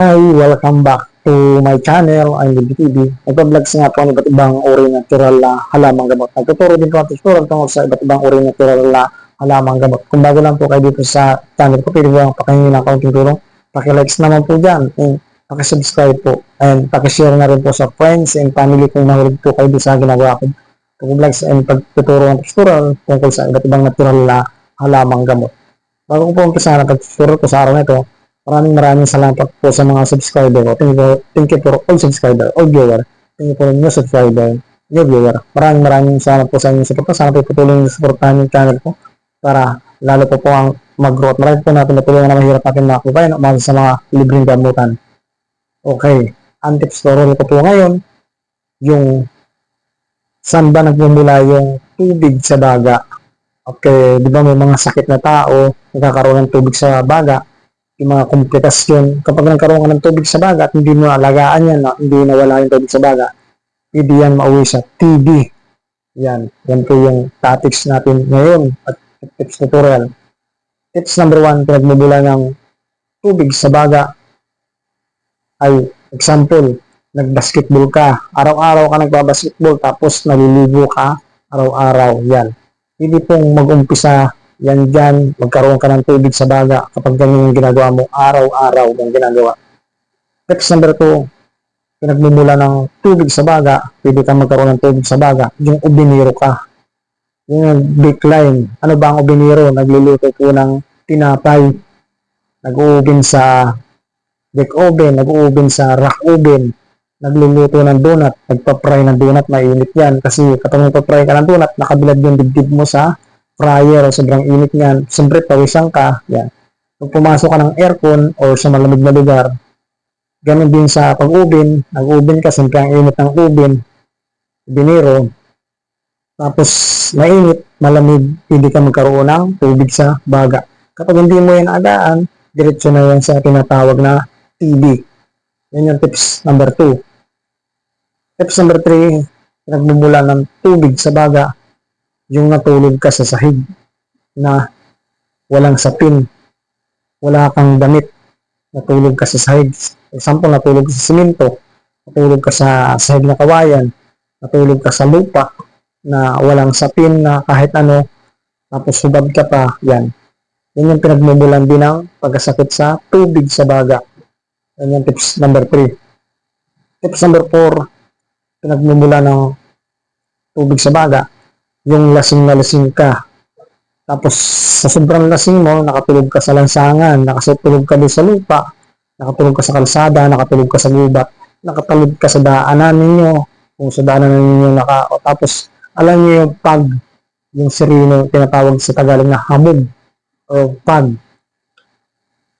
Hi, welcome back to my channel, I'm Libby TV. Nagpa-vlogs nga po ng iba't ibang uri natural na halamang gamot. Nagtuturo din po ang tutorial tungkol sa iba't ibang uri ng natural na halamang gamot. Kung bago lang po kayo dito sa channel ko, pwede po ang pakinggan ng kaunting tulong. Pakilikes naman po dyan, and pakisubscribe po, and pakishare na rin po sa friends and family kung mahilig po kayo sa ginagawa ko. Pag-vlogs and pagtuturo ng tutorial tungkol sa iba't ibang natural na halamang gamot. Bago ko po umpisa na pag-tutorial ko sa araw na ito, Maraming maraming salamat po sa mga subscriber ko. Thank you, thank you for all subscriber, all viewer. Thank you for new subscriber, new viewer. Maraming maraming salamat po sa inyong support. Sana po patuloy yung supportahan yung channel ko para lalo po po ang mag-grow. At marami po natin natulungan na mahirap natin mga kubayan at sa mga libreng gamutan. Okay, ang tips tutorial ko po ngayon, yung saan ba nagmumula yung tubig sa daga. Okay, di ba may mga sakit na tao, nagkakaroon ng tubig sa baga, yung mga komplikasyon. Kapag nagkaroon ka ng tubig sa baga at hindi mo alagaan yan, no? hindi nawala yung tubig sa baga, hindi yan mauwi sa TB. Yan. Yan po yung topics natin ngayon at tips tutorial. Tips number one, pinagmumula ng tubig sa baga ay example, nagbasketball ka. Araw-araw ka nagbabasketball tapos naliligo ka araw-araw. Yan. Hindi pong mag-umpisa yan dyan, magkaroon ka ng tubig sa baga kapag ganyan yung ginagawa mo, araw-araw yung ginagawa. Tips number 2, pinagmumula ng tubig sa baga, pwede ka magkaroon ng tubig sa baga, yung ubiniro ka. Yung decline. Ano ba ang ubiniro? Nagluluto po ng tinapay. Nag-uubin sa deck oven, nag-uubin sa rack oven, nagluluto ng donut, nagpa-fry ng donut, mainit yan. Kasi kapag nagpa-fry ka ng donut, nakabilad yung dibdib mo sa fryer, sobrang init niyan, siyempre pawisan ka, yan. Kung pumasok ka ng aircon or sa malamig na lugar, ganun din sa pag-ubin, nag-ubin ka, siyempre ang init ng ubin, biniro, tapos mainit, malamig, hindi ka magkaroon ng tubig sa baga. Kapag hindi mo yan agaan, diretso na yan sa tinatawag na TB. Yan yung tips number 2. Tips number 3, nagmumula ng tubig sa baga, yung natulog ka sa sahig na walang sapin, wala kang damit, natulog ka sa sahig. Example, natulog ka sa simento, natulog ka sa sahig na kawayan, natulog ka sa lupa na walang sapin na kahit ano, tapos subab ka pa, yan. Yan yung pinagmumulan din ng pagkasakit sa tubig sa baga. Yan yung tips number 3. Tips number 4, pinagmumula ng tubig sa baga, yung lasing na lasing ka. Tapos, sa sobrang lasing mo, nakatulog ka sa lansangan, nakatulog ka din sa lupa, nakatulog ka sa kalsada, nakatulog ka sa gubat, nakatulog ka sa daanan ninyo, kung sa daanan ninyo naka, o tapos, alam niyo yung pag, yung sirino, tinatawag sa Tagalog na hamog, o pag.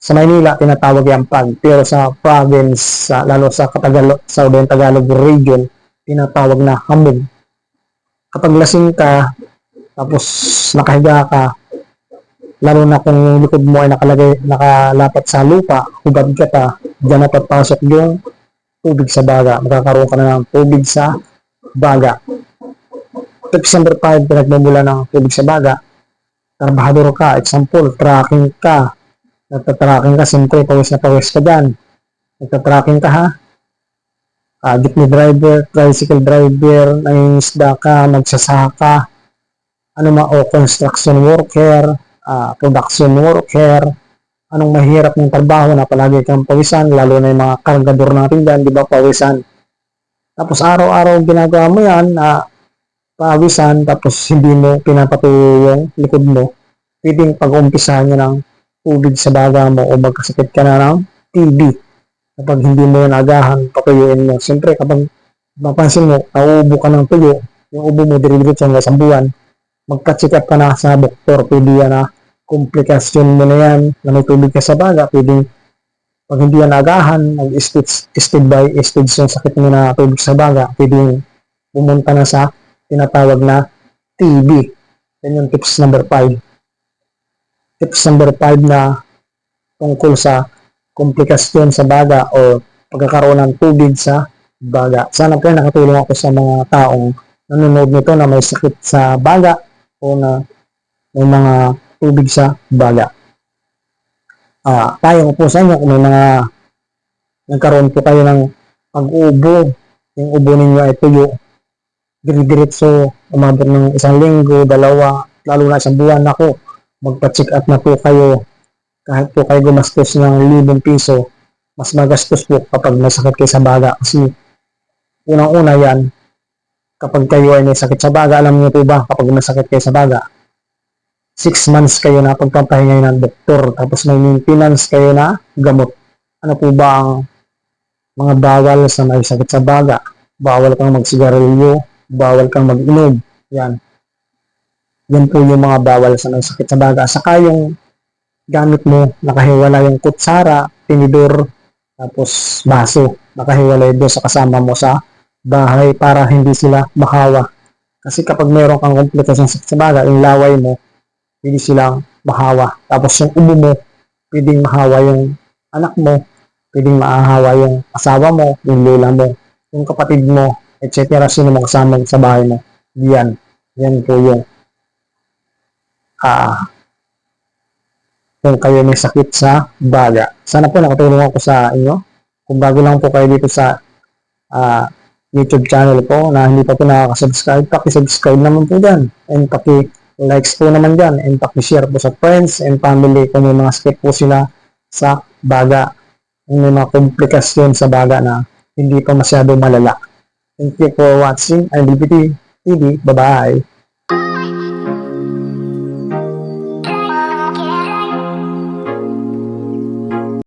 Sa Maynila, tinatawag yung pag, pero sa province, sa, lalo sa Katagalog, sa Tagalog region, tinatawag na hamog kapag lasing ka, tapos nakahiga ka, lalo na kung yung likod mo ay nakalagay, nakalapat sa lupa, hubad ka ta, dyan na papasok yung tubig sa baga. Magkakaroon ka na ng tubig sa baga. Tips number 5, pinagmumula ng tubig sa baga. Trabahador ka, example, tracking ka. Nagtatracking ka, siyempre, pawis na pawis ka dyan. Nagtatracking ka ha, uh, jeepney driver, tricycle driver, nangingisda ka, magsasaka, ano ma o construction worker, uh, production worker, anong mahirap ng trabaho na palagi kang pawisan, lalo na yung mga kargador natin dyan, di ba, pawisan. Tapos araw-araw ginagawa mo yan, uh, pawisan, tapos hindi mo pinapatuloy yung likod mo, pwedeng pag-umpisahan nyo ng tubig sa baga mo o magkasakit ka na ng TB kapag hindi mo yan agahan, patuyuin mo. Siyempre, kapag mapansin mo, nauubo ka ng tuyo, yung ubo mo dire-diretso hanggang sa buwan, magka-check up ka na sa doktor, pwede yan na komplikasyon mo na yan, na may tubig ka sa baga, pwede pag hindi yan agahan, nag-stage stage by stage yung sakit mo na tubig sa baga, pwede pumunta na sa tinatawag na TB. Yan yung tips number 5. Tips number 5 na tungkol sa komplikasyon sa baga o pagkakaroon ng tubig sa baga. Sana po nakatulong ako sa mga taong nanonood nito na may sakit sa baga o na may mga tubig sa baga. Ah, tayo ko po sa inyo kung may mga nagkaroon po kayo ng pag-ubo, yung ubo ninyo ay tuyo, dire-diretso, umabot ng isang linggo, dalawa, lalo na isang buwan ako, magpa-check up na po kayo, kahit po kayo gumastos ng libong piso, mas magastos po kapag may sakit kayo sa baga. Kasi unang-una yan, kapag kayo ay may sakit sa baga, alam niyo po ba, kapag may sakit kayo sa baga, six months kayo na pagpapahinga ng doktor, tapos may maintenance kayo na gamot. Ano po ba ang mga bawal sa may sakit sa baga? Bawal kang magsigarilyo, bawal kang mag-inom. Yan. Yan po yung mga bawal sa may sakit sa baga. Saka yung gamit mo, nakahiwala yung kutsara, tinidor, tapos baso, nakahiwalay doon sa kasama mo sa bahay para hindi sila mahawa. Kasi kapag meron kang komplikasyon sa baga, yung laway mo, hindi silang mahawa. Tapos yung ubo mo, pwedeng mahawa yung anak mo, pwedeng mahawa yung asawa mo, yung lola mo, yung kapatid mo, etc. Sino mo kasama sa bahay mo. Yan. Yan po yung ah kung kayo may sakit sa baga. Sana po nakatulong ako sa inyo. Kung bago lang po kayo dito sa ah, YouTube channel ko na hindi pa po nakaka-subscribe, paki-subscribe naman po dyan. And paki-likes po naman dyan. And paki-share po sa friends and family kung may mga sakit po sila sa baga. Kung may mga komplikasyon sa baga na hindi pa masyado malala. Thank you for watching. I'm BBT TV. Bye-bye.